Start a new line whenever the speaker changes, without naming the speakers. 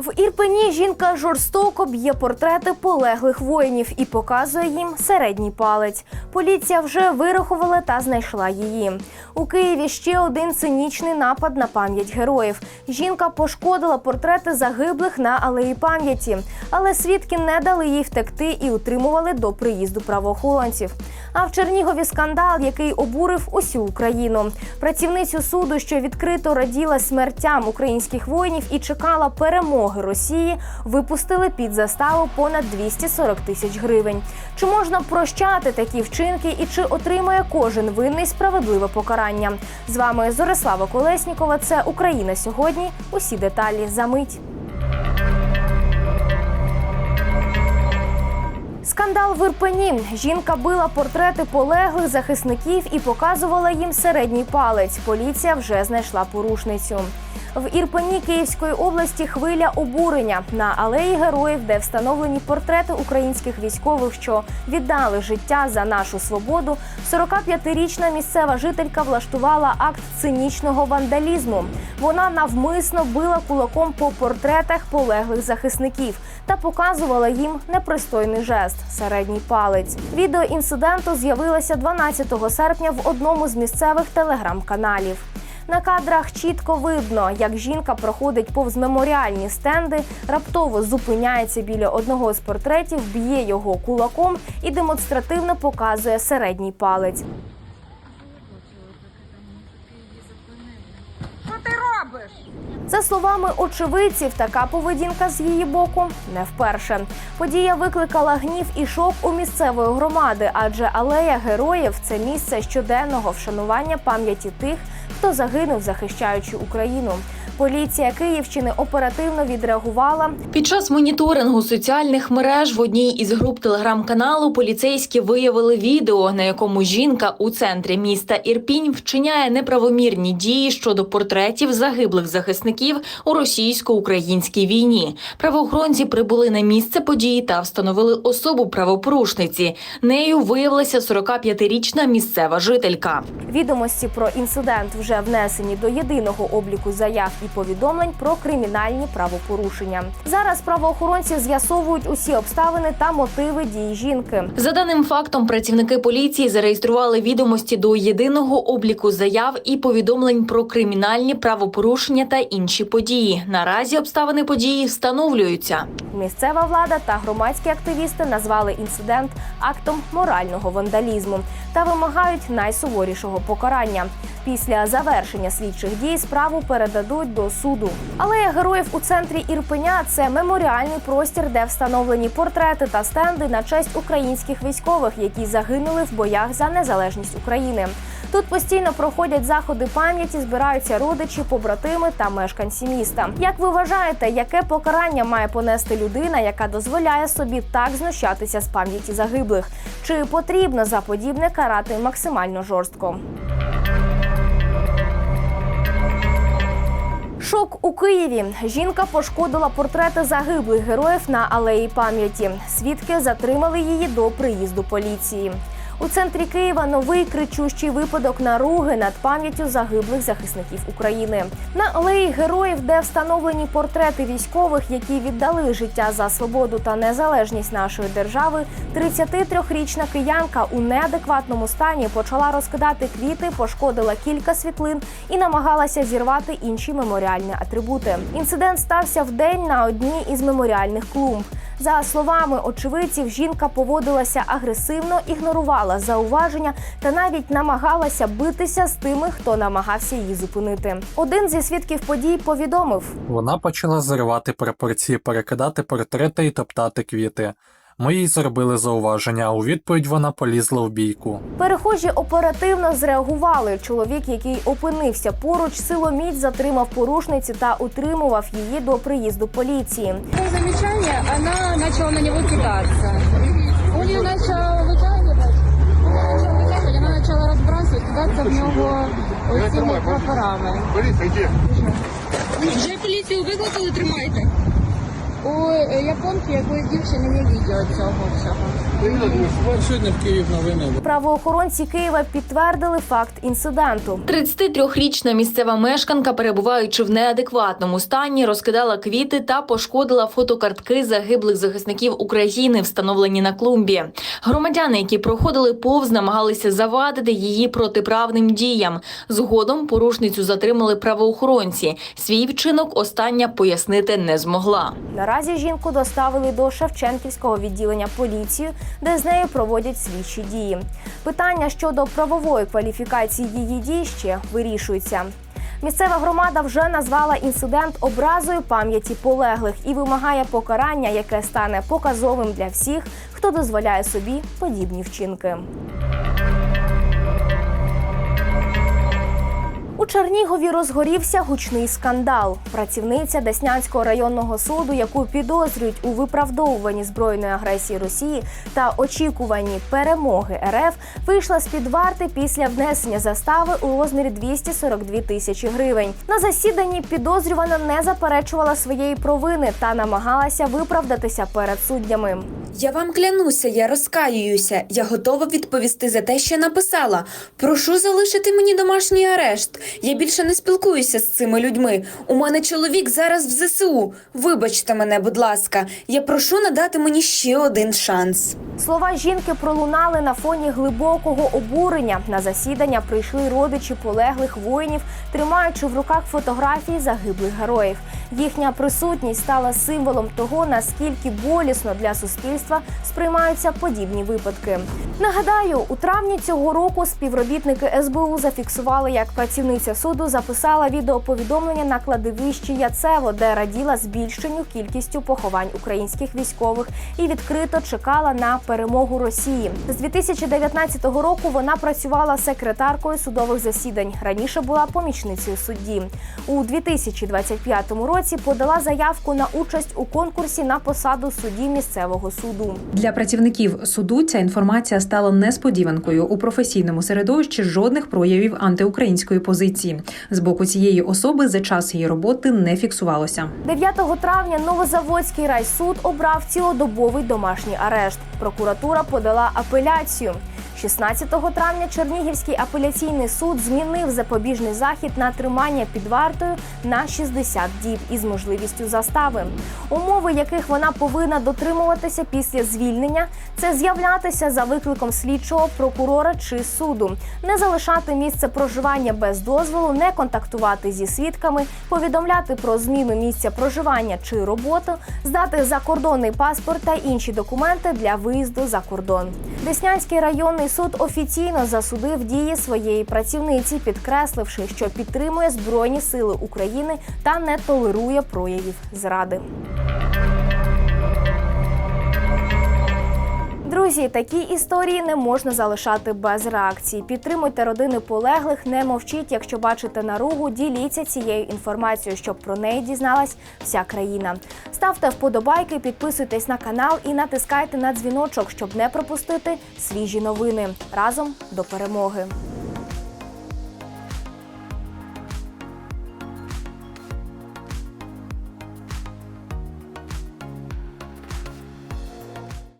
В Ірпені жінка жорстоко б'є портрети полеглих воїнів і показує їм середній палець. Поліція вже вирахувала та знайшла її. У Києві ще один цинічний напад на пам'ять героїв. Жінка пошкодила портрети загиблих на алеї пам'яті, але свідки не дали їй втекти і утримували до приїзду правоохоронців. А в Чернігові скандал, який обурив усю Україну. Працівницю суду, що відкрито раділа смертям українських воїнів і чекала перемоги допомоги Росії випустили під заставу понад 240 тисяч гривень. Чи можна прощати такі вчинки і чи отримає кожен винний справедливе покарання? З вами Зорислава Колеснікова. Це Україна сьогодні. Усі деталі за мить. Скандал в Ірпені. Жінка била портрети полеглих захисників і показувала їм середній палець. Поліція вже знайшла порушницю. В Ірпені Київської області хвиля обурення на алеї героїв, де встановлені портрети українських військових, що віддали життя за нашу свободу. 45-річна місцева жителька влаштувала акт цинічного вандалізму. Вона навмисно била кулаком по портретах полеглих захисників та показувала їм непристойний жест середній палець. Відео інциденту з'явилося 12 серпня в одному з місцевих телеграм-каналів. На кадрах чітко видно, як жінка проходить повз меморіальні стенди, раптово зупиняється біля одного з портретів, б'є його кулаком і демонстративно показує середній палець. За словами очевидців, така поведінка з її боку не вперше. Подія викликала гнів і шок у місцевої громади, адже алея героїв це місце щоденного вшанування пам'яті тих, хто загинув, захищаючи Україну. Поліція Київщини оперативно відреагувала.
Під час моніторингу соціальних мереж в одній із груп телеграм-каналу поліцейські виявили відео, на якому жінка у центрі міста Ірпінь вчиняє неправомірні дії щодо портретів загиблих захисників у російсько-українській війні. Правоохоронці прибули на місце події та встановили особу правопорушниці. Нею виявилася 45-річна місцева жителька.
Відомості про інцидент вже внесені до єдиного обліку заяв і повідомлень про кримінальні правопорушення. Зараз правоохоронці з'ясовують усі обставини та мотиви дій жінки.
За даним фактом, працівники поліції зареєстрували відомості до єдиного обліку заяв і повідомлень про кримінальні правопорушення та інші події. Наразі обставини події встановлюються.
Місцева влада та громадські активісти назвали інцидент актом морального вандалізму та вимагають найсуворішого покарання. Після завершення слідчих дій справу передадуть до суду. Алея героїв у центрі Ірпеня це меморіальний простір, де встановлені портрети та стенди на честь українських військових, які загинули в боях за незалежність України. Тут постійно проходять заходи пам'яті, збираються родичі, побратими та мешканці міста. Як ви вважаєте, яке покарання має понести людина, яка дозволяє собі так знущатися з пам'яті загиблих? Чи потрібно за подібне карати максимально жорстко? Шок у Києві. Жінка пошкодила портрети загиблих героїв на алеї пам'яті. Свідки затримали її до приїзду поліції. У центрі Києва новий кричущий випадок наруги над пам'яттю загиблих захисників України. На алеї героїв, де встановлені портрети військових, які віддали життя за свободу та незалежність нашої держави, 33-річна киянка у неадекватному стані почала розкидати квіти, пошкодила кілька світлин і намагалася зірвати інші меморіальні атрибути. Інцидент стався в день на одній із меморіальних клумб. За словами очевидців, жінка поводилася агресивно, ігнорувала зауваження та навіть намагалася битися з тими, хто намагався її зупинити. Один зі свідків подій повідомив:
вона почала зривати прапорці, перекидати портрети і топтати квіти. Ми їй зробили зауваження, а у відповідь вона полізла в бійку.
Перехожі оперативно зреагували. Чоловік, який опинився поруч, силоміць затримав порушниці та утримував її до приїзду поліції.
Це замічання, вона почала на нього кидатися. Він її почав почала розбрасувати, кидатися в нього оціми прапорами. Вже поліцію викликали, тримайте. У японки якоїсь дівчини не відео цього всього.
Сьогодні в Київ новини.
Правоохоронці Києва підтвердили факт інциденту.
33-річна місцева мешканка, перебуваючи в неадекватному стані, розкидала квіти та пошкодила фотокартки загиблих захисників України, встановлені на клумбі. Громадяни, які проходили повз, намагалися завадити її протиправним діям. Згодом порушницю затримали правоохоронці. Свій вчинок остання пояснити не змогла.
Наразі жінку доставили до Шевченківського відділення поліції, де з нею проводять слідчі дії. Питання щодо правової кваліфікації її дій ще вирішується. Місцева громада вже назвала інцидент образою пам'яті полеглих і вимагає покарання, яке стане показовим для всіх, хто дозволяє собі подібні вчинки. Чернігові розгорівся гучний скандал. Працівниця Деснянського районного суду, яку підозрюють у виправдовуванні збройної агресії Росії та очікуванні перемоги РФ, вийшла з під варти після внесення застави у розмірі 242 тисячі гривень. На засіданні підозрювана не заперечувала своєї провини та намагалася виправдатися перед суддями.
Я вам клянуся, я розкаююся. Я готова відповісти за те, що написала. Прошу залишити мені домашній арешт. Я більше не спілкуюся з цими людьми. У мене чоловік зараз в ЗСУ. Вибачте мене, будь ласка. Я прошу надати мені ще один шанс.
Слова жінки пролунали на фоні глибокого обурення. На засідання прийшли родичі полеглих воїнів, тримаючи в руках фотографії загиблих героїв. Їхня присутність стала символом того, наскільки болісно для суспільства сприймаються подібні випадки. Нагадаю, у травні цього року співробітники СБУ зафіксували, як працівниця суду записала відеоповідомлення на кладовищі Яцево, де раділа збільшенню кількістю поховань українських військових і відкрито чекала на перемогу Росії. З 2019 року вона працювала секретаркою судових засідань. Раніше була помічницею судді. У 2025 році подала заявку на участь у конкурсі на посаду судді місцевого суду.
Для працівників суду ця інформація стала несподіванкою у професійному середовищі. Жодних проявів антиукраїнської позиції з боку цієї особи за час її роботи не фіксувалося.
9 травня Новозаводський райсуд обрав цілодобовий домашній арешт. Прокуратура подала апеляцію. 16 травня Чернігівський апеляційний суд змінив запобіжний захід на тримання під вартою на 60 діб із можливістю застави. Умови, яких вона повинна дотримуватися після звільнення, це з'являтися за викликом слідчого прокурора чи суду, не залишати місце проживання без дозволу, не контактувати зі свідками, повідомляти про зміну місця проживання чи роботу, здати закордонний паспорт та інші документи для виїзду за кордон. Деснянський районний суд офіційно засудив дії своєї працівниці, підкресливши, що підтримує Збройні Сили України та не толерує проявів зради. Друзі, такі історії не можна залишати без реакції. Підтримуйте родини полеглих, не мовчіть. Якщо бачите наругу, діліться цією інформацією, щоб про неї дізналась вся країна. Ставте вподобайки, підписуйтесь на канал і натискайте на дзвіночок, щоб не пропустити свіжі новини. Разом до перемоги.